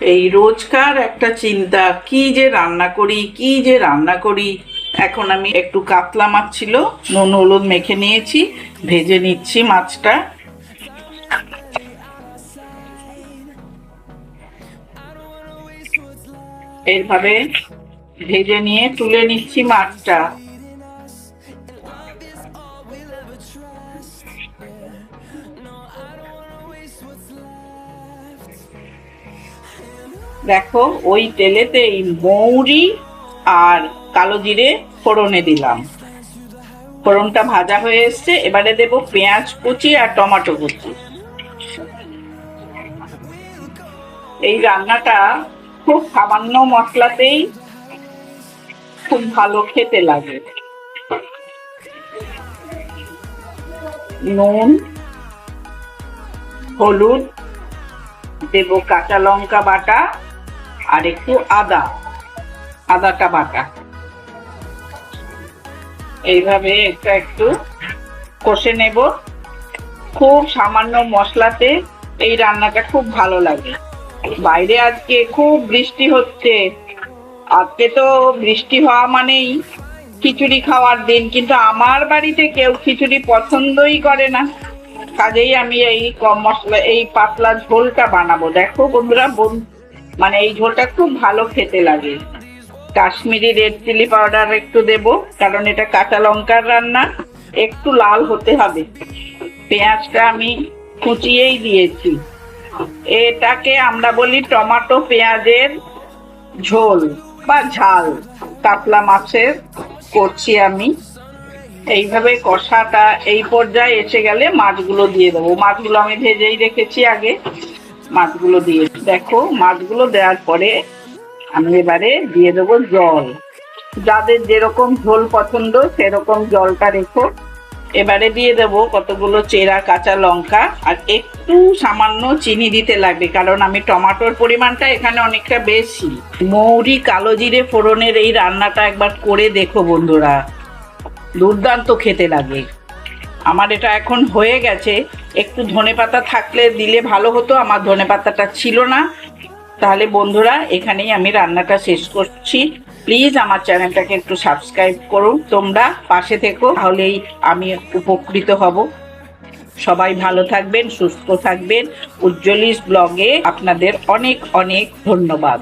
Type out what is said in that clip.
এই রোজকার একটা চিন্তা, কি যে রান্না করি, কি যে রান্না করি। এখন আমি একটু কাতলা মাছ ছিল, নুন, হলুদ মেখে নিয়েছি, ভেজে নিচ্ছি মাছটা। এইভাবে ভেজে নিয়ে তুলে নিচ্ছি মাছটা। দেখো, ওই তেলেতে এই মৌরি আর কালো জিরে ফোড়নে দিলাম। ফোড়নটা ভাজা হয়ে এসছে, এবারে দেব পেঁয়াজ কুচি আর টমেটো কুচি। এই রান্নাটা খুব সামান্য মশলাতেই খুব ভালো খেতে লাগে। নুন, হলুদ দেব কাঁচা লঙ্কা বাটা আর একটু আদা, আদাটা বাটা। এইভাবে একটা একটু কষে নেব। খুব সামান্য মশলাতে এই রান্নাটা খুব ভালো লাগে। বাইরে আজকে খুব বৃষ্টি হচ্ছে। আজকে তো বৃষ্টি হওয়া মানেই খিচুড়ি খাওয়ার দিন, কিন্তু আমার বাড়িতে কেউ খিচুড়ি পছন্দই করে না। কাজেই আমি এই কম মশলা, এই পাতলা ঝোলটা বানাবো। দেখো বন্ধুরা, বন- মানে এই ঝোলটা খুব ভালো খেতে লাগে। কাশ্মীরি রেড চিলি পাউডার একটু দেব, কারণ এটা কাঁচা লঙ্কার রান্না, একটু লাল হতে হবে। পেঁয়াজটা আমি কুচিয়েই দিয়েছি। এটাকে আমরা বলি টমাটো পেঁয়াজের ঝোল বা ঝাল। কাতলা মাছের করছি আমি। এইভাবে কষাটা এই পর্যায়ে এসে গেলে মাছগুলো দিয়ে দেবো। মাছগুলো আমি ভেজেই রেখেছি আগে। মাছগুলো দিয়ে দেখো, মাছগুলো দেওয়ার পরে আমি এবারে দিয়ে দেবো জল। যাদের যেরকম ঝোল পছন্দ, সেরকম জলটা রেখো। এবারে দিয়ে দেবো কতগুলো চেরা কাঁচা লঙ্কা। আর একটু সামান্য চিনি দিতে লাগবে, কারণ আমি টমাটোর পরিমাণটা এখানে অনেকটা বেশি। মৌরি কালো জিরে ফোড়নের এই রান্নাটা একবার করে দেখো বন্ধুরা। দুর্দান্ত খেতে লাগে। আমার এটা এখন হয়ে গেছে। একটু ধনে পাতা থাকলে দিলে ভালো হতো, আমার ধনে পাতাটা ছিল না। তাহলে বন্ধুরা, এখানেই আমি রান্নাটা শেষ করছি। প্লিজ আমার চ্যানেলটাকে একটু সাবস্ক্রাইব করুন। তোমরা পাশে থেকো, তাহলেই আমি উপকৃত হব। সবাই ভালো থাকবেন, সুস্থ থাকবেন। উজ্জ্বলিস ব্লগে আপনাদের অনেক অনেক ধন্যবাদ।